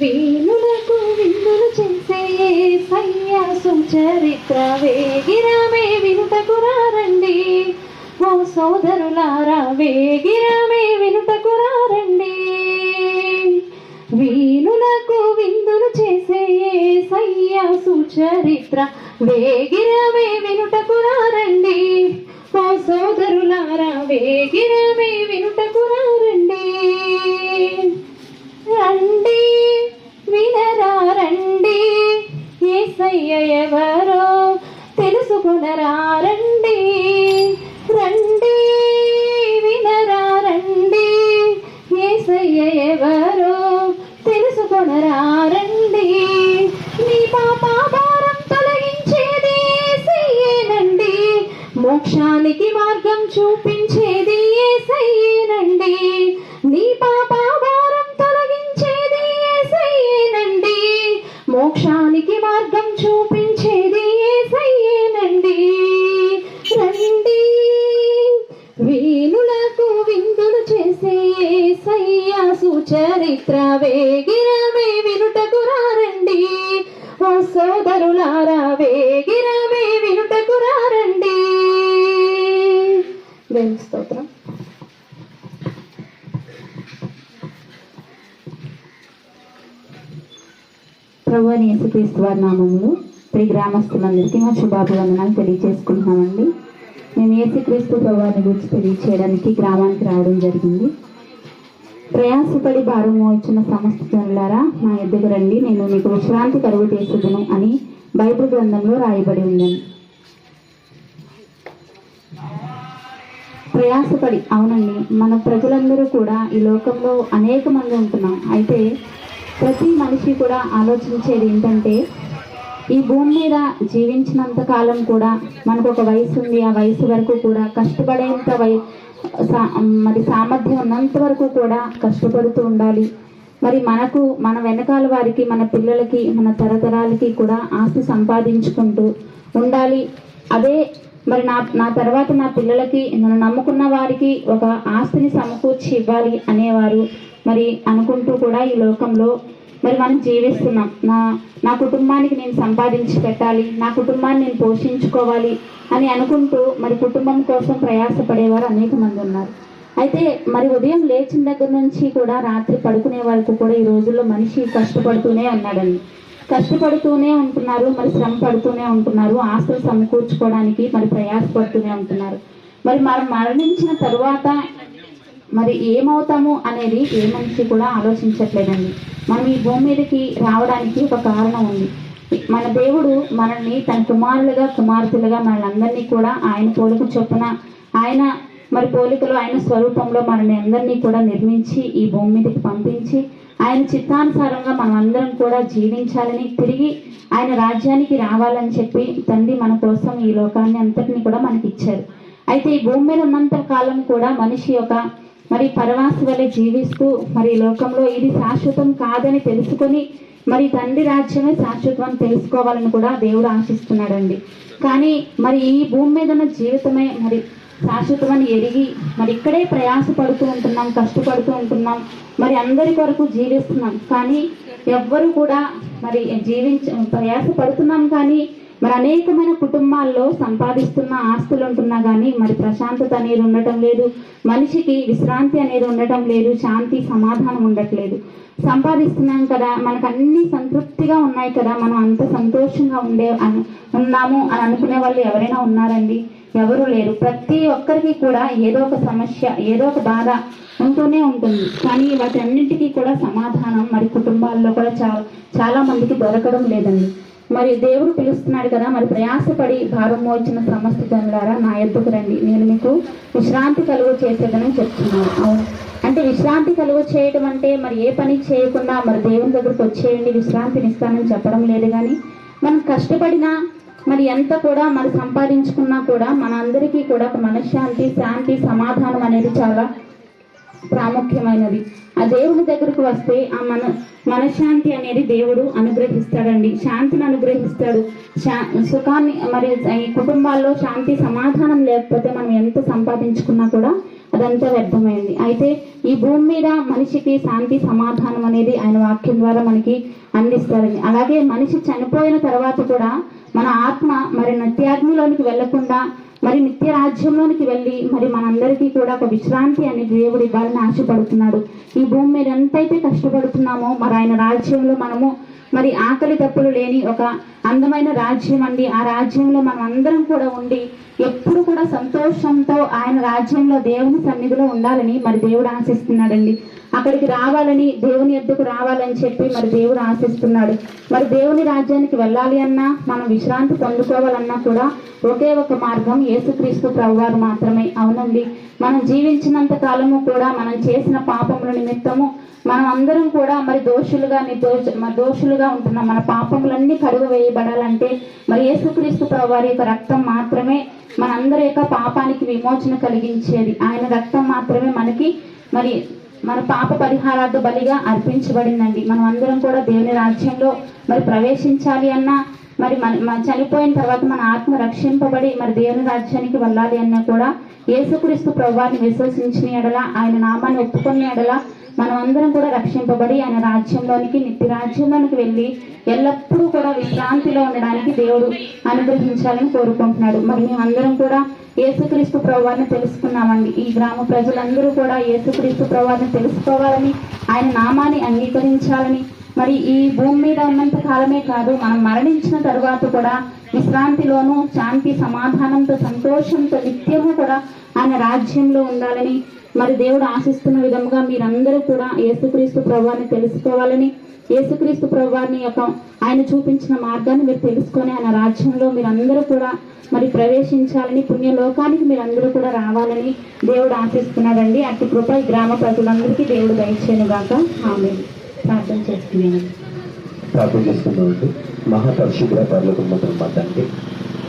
వీణులకు విందులు చేసే సయ్య చరిత్ర వేగిరామే వినుటకు రండి ఓ సోదరులారా వేగిరామే వినుటకు రండి వీణులకు విందులు చేసే సయ్య సుచరిత్ర వేగిరమే వినుటకు రండి ఓ సోదరులారా వేగిరమే వినుటకు రండి రండి వినరా రండి ఏసయ్య ఎవరో తెలుసుకునరా రండి రండి వినరా రండి ఏసయ్య ఎవరో తెలుసుకునరా రండి మీ పాప భారం తొలగించేది ఏసయ్యేనండి. మోక్షానికి మార్గం చూపించేది ఏసయ్య సుచరిత్ర వేగిరమే వినుటకు రారండి. ఓ సోదరులారా వేగిరమే వినుటకు రారండి. దేవుని స్తోత్రం. ప్రభు అని యేసుక్రీస్తు వారి నామములు ప్రియ గ్రామస్తులందరికీ మా శుభాభివందనాలు తెలియజేసుకుంటున్నామండి. మేము యేసుక్రీస్తు ప్రభువారిని గురించి తెలియచేయడానికి గ్రామానికి రావడం జరిగింది. ప్రయాసపడి భారం మోచిన సమస్త నా ఎద్దుకు రండి. నేను మీకు విశ్రాంతి కరువు చేసేదను అని బైబిల్ గ్రంథంలో రాయబడి ఉందని ప్రయాసపడి అవునండి మన ప్రజలందరూ కూడా ఈ లోకంలో అనేక మంది ఉంటున్నాం. అయితే ప్రతి మనిషి కూడా ఆలోచించేది ఏంటంటే ఈ భూమి మీద జీవించినంత కాలం కూడా మనకు ఒక వయసు ఉంది. ఆ వయసు వరకు కూడా కష్టపడేంత వయ సా- మరి సామర్థ్యం ఉన్నంత వరకు కూడా కష్టపడుతూ ఉండాలి. మరి మనకు మన వెనకాల వారికి మన పిల్లలకి మన తరతరాలకి కూడా ఆస్తి సంపాదించుకుంటూ ఉండాలి. అదే మరి నా నా తర్వాత నా పిల్లలకి నన్ను నమ్ముకున్న వారికి ఒక ఆస్తిని సమకూర్చి ఇవ్వాలి అనేవారు మరి అనుకుంటూ కూడా ఈ లోకంలో మరి మనం జీవిస్తున్నాం. నా నా కుటుంబానికి నేను సంపాదించి పెట్టాలి నా కుటుంబాన్ని నేను పోషించుకోవాలి అని అనుకుంటూ మరి కుటుంబం కోసం ప్రయాసపడేవారు అనేక మంది ఉన్నారు. అయితే మరి ఉదయం లేచిన దగ్గర నుంచి కూడా రాత్రి పడుకునే వరకు కూడా ఈ రోజుల్లో మనిషి కష్టపడుతూనే ఉన్నాడండి. కష్టపడుతూనే ఉంటున్నారు మరి శ్రమ పడుతూనే ఉంటున్నారు ఆస్తులు సమకూర్చుకోవడానికి మరి ప్రయాసపడుతూనే ఉంటున్నారు. మరి మనం మరణించిన తరువాత మరి ఏమవుతాము అనేది ఏ మనిషి కూడా ఆలోచించట్లేదండి. మనం ఈ భూమి మీదకి రావడానికి ఒక కారణం ఉంది. మన దేవుడు మనల్ని తన కుమారులుగా కుమార్తెలుగా మనల్ని కూడా ఆయన పోలిక చొప్పున ఆయన మరి పోలికలో ఆయన స్వరూపంలో మనల్ని అందరినీ కూడా నిర్మించి ఈ భూమి మీదకి పంపించి ఆయన చిత్తానుసారంగా మనం అందరం కూడా జీవించాలని తిరిగి ఆయన రాజ్యానికి రావాలని చెప్పి తండ్రి మన కోసం ఈ లోకాన్ని అంతటిని కూడా మనకి ఇచ్చారు అయితే ఈ భూమి మీద ఉన్నంత కాలం కూడా మనిషి యొక్క మరి పరవాసి వలె జీవిస్తూ మరి లోకంలో ఇది శాశ్వతం కాదని తెలుసుకొని మరి తండ్రి రాజ్యమే శాశ్వతం తెలుసుకోవాలని కూడా దేవుడు ఆశిస్తున్నాడండి. కానీ మరి ఈ భూమి మీద ఉన్న జీవితమే మరి శాశ్వతమని ఎరిగి మరి ఇక్కడే ప్రయాస పడుతూ ఉంటున్నాం కష్టపడుతూ ఉంటున్నాం మరి అందరి కొరకు జీవిస్తున్నాం. కానీ ఎవ్వరు కూడా మరి జీవించ ప్రయాస పడుతున్నాం కానీ మరి అనేకమైన కుటుంబాల్లో సంపాదిస్తున్న ఆస్తులు ఉంటున్నా కానీ మరి ప్రశాంతత అనేది ఉండటం లేదు. మనిషికి విశ్రాంతి అనేది ఉండటం లేదు. శాంతి సమాధానం ఉండట్లేదు. సంపాదిస్తున్నాం కదా మనకు అన్ని సంతృప్తిగా ఉన్నాయి కదా మనం అంత సంతోషంగా ఉండే అను- ఉన్నాము అని అనుకునే వాళ్ళు ఎవరైనా ఉన్నారండి? ఎవరు లేరు. ప్రతి ఒక్కరికి కూడా ఏదో ఒక సమస్య ఏదో ఒక బాధ ఉంటూనే ఉంటుంది. కానీ వాటి అన్నింటికీ కూడా సమాధానం మరి కుటుంబాల్లో కూడా చాలా చాలా మందికి దొరకడం లేదండి. మరి దేవుడు పిలుస్తున్నాడు కదా మరి ప్రయాసపడి భారం మోచిన సమస్త జనులారా నా ఎద్దుకు రండి. నేను మీకు విశ్రాంతి కలుగు చేసేదని చెప్తున్నాను. అవును. అంటే విశ్రాంతి కలుగు చేయడం అంటే మరి ఏ పని చేయకుండా మరి దేవుని దగ్గరకు వచ్చేయండి విశ్రాంతిని ఇస్తానని చెప్పడం లేదు కానీ మనం కష్టపడినా మరి ఎంత కూడా మరి సంపాదించుకున్నా కూడా మన అందరికీ కూడా మనశ్శాంతి శాంతి సమాధానం అనేది చాలా ప్రాముఖ్యమైనది. ఆ దేవుని దగ్గరకు వస్తే ఆ మన మనశ్శాంతి అనేది దేవుడు అనుగ్రహిస్తాడండి. శాంతిని అనుగ్రహిస్తాడు. శా సుఖాన్ని మరి ఈ కుటుంబాల్లో శాంతి సమాధానం లేకపోతే మనం ఎంత సంపాదించుకున్నా కూడా అదంతా వ్యర్థమైంది. అయితే ఈ భూమి మీద మనిషికి శాంతి సమాధానం అనేది ఆయన వాక్యం ద్వారా మనకి అందిస్తారండి. అలాగే మనిషి చనిపోయిన తర్వాత కూడా మన ఆత్మ మరి నిత్యాగ్నిలోనికి వెళ్ళకుండా మరి నిత్య రాజ్యంలోనికి వెళ్ళి మరి మనందరికీ కూడా ఒక విశ్రాంతి అని దేవుడు ఇవ్వాలని ఆశపడుతున్నాడు. ఈ భూమి మీద ఎంతైతే కష్టపడుతున్నామో మరి ఆయన రాజ్యంలో మనము మరి ఆకలి తప్పులు లేని ఒక అందమైన రాజ్యం అండి. ఆ రాజ్యంలో మనం అందరం కూడా ఉండి ఎప్పుడు కూడా సంతోషంతో ఆయన రాజ్యంలో దేవుని సన్నిధిలో ఉండాలని మరి దేవుడు ఆశిస్తున్నాడండి. అక్కడికి రావాలని దేవుని ఎద్దుకు రావాలని చెప్పి మరి దేవుడు ఆశిస్తున్నాడు. మరి దేవుని రాజ్యానికి వెళ్ళాలి అన్నా మనం విశ్రాంతి పొందుకోవాలన్నా కూడా ఒకే ఒక మార్గం యేసుక్రీస్తు ప్రభువారు మాత్రమే. అవునండి. మనం జీవించినంత కాలము కూడా మనం చేసిన పాపముల నిమిత్తము మనం అందరం కూడా మరి దోషులుగా నిర్దోష మరి దోషులుగా ఉంటున్నాం. మన పాపములన్నీ కడుగు వేయబడాలంటే మరి యేసుక్రీస్తు ప్రభువారి యొక్క రక్తం మాత్రమే మనందరి యొక్క పాపానికి విమోచన కలిగించేది. ఆయన రక్తం మాత్రమే మనకి మరి మన పాప పరిహారార్థ బలిగా అర్పించబడిందండి. మనం అందరం కూడా దేవుని రాజ్యంలో మరి ప్రవేశించాలి అన్నా మరి మన చనిపోయిన తర్వాత మన ఆత్మ రక్షింపబడి మరి దేవుని రాజ్యానికి వెళ్ళాలి అన్నా కూడా యేసుక్రీస్తు ప్రభువాన్ని విశ్వసించిన ఎడల ఆయన నామాన్ని ఒప్పుకున్న ఎడల మనం అందరం కూడా రక్షింపబడి ఆయన రాజ్యంలోనికి నిత్య రాజ్యంలోనికి వెళ్ళి ఎల్లప్పుడూ కూడా విశ్రాంతిలో ఉండడానికి దేవుడు అనుగ్రహించాలని కోరుకుంటున్నాడు. మరి మేమందరం కూడా యేసుక్రీస్తు ప్రభువారిని తెలుసుకున్నామండి. ఈ గ్రామ ప్రజలందరూ కూడా యేసుక్రీస్తు ప్రభువారిని తెలుసుకోవాలని ఆయన నామాన్ని అంగీకరించాలని. మరి ఈ భూమి మీద ఉన్నంత కాలమే కాదు మనం మరణించిన తరువాత కూడా విశ్రాంతిలోనూ శాంతి సమాధానంతో సంతోషంతో నిత్యము కూడా ఆయన రాజ్యంలో ఉండాలని మరి దేవుడు ఆశిస్తున్న విధంగా మీరందరూ కూడా యేసుక్రీస్తు ప్రభావాన్ని తెలుసుకోవాలని యేసుక్రీస్తు ప్రభువారిని యొక్క ఆయన చూపించిన మార్గాన్ని మీరు తెలుసుకొని ఆయన రాజ్యంలో మీరందరూ కూడా మరి ప్రవేశించాలని పుణ్యలోకానికి మీరందరూ కూడా రావాలని దేవుడు ఆశిస్తున్నాడండి. అట్టి కృప గ్రామ ప్రజలందరికీ దేవుడు దయచేను గాక. ఆమె ప్రార్థన చేస్తున్నాను ప్రార్థన చేస్తున్నామండి మహాపరిశుద్ధ పర్లకు తండ్రి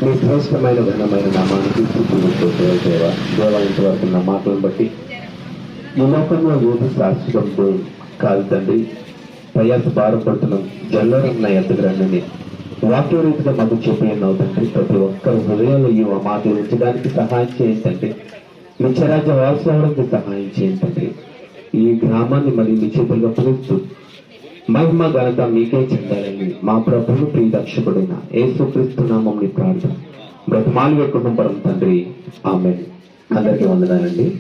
మీ శ్రేష్టమైన ఘనమైన నామానికి దేవ దేవ ఇంతవరకు నా మాటలను బట్టి ఈ లోకంలో ఏది శాశ్వతంతో కాదు తండ్రి. ప్రయాస భారపడుతున్న జల్లరం నా ఎద్దకు రండి మాకు చెప్పి తండ్రి. ప్రతి ఒక్కరి హృదయంలో ఈ మాకు ఉంచడానికి సహాయం చేయండి మీ చరాజ్య వారసవడానికి సహాయం చేయండి ఈ గ్రామాన్ని మరి మీ చేతులుగా పిలుస్తూ మహిమ ఘనత మీకే చెందాలని మా ప్రభువు ప్రియదక్షకుడైన యేసుక్రీస్తు నామంని ప్రార్థన. బ్రతమాలి కుటుంబం తండ్రి. ఆమె అందరికీ వందనాలండి.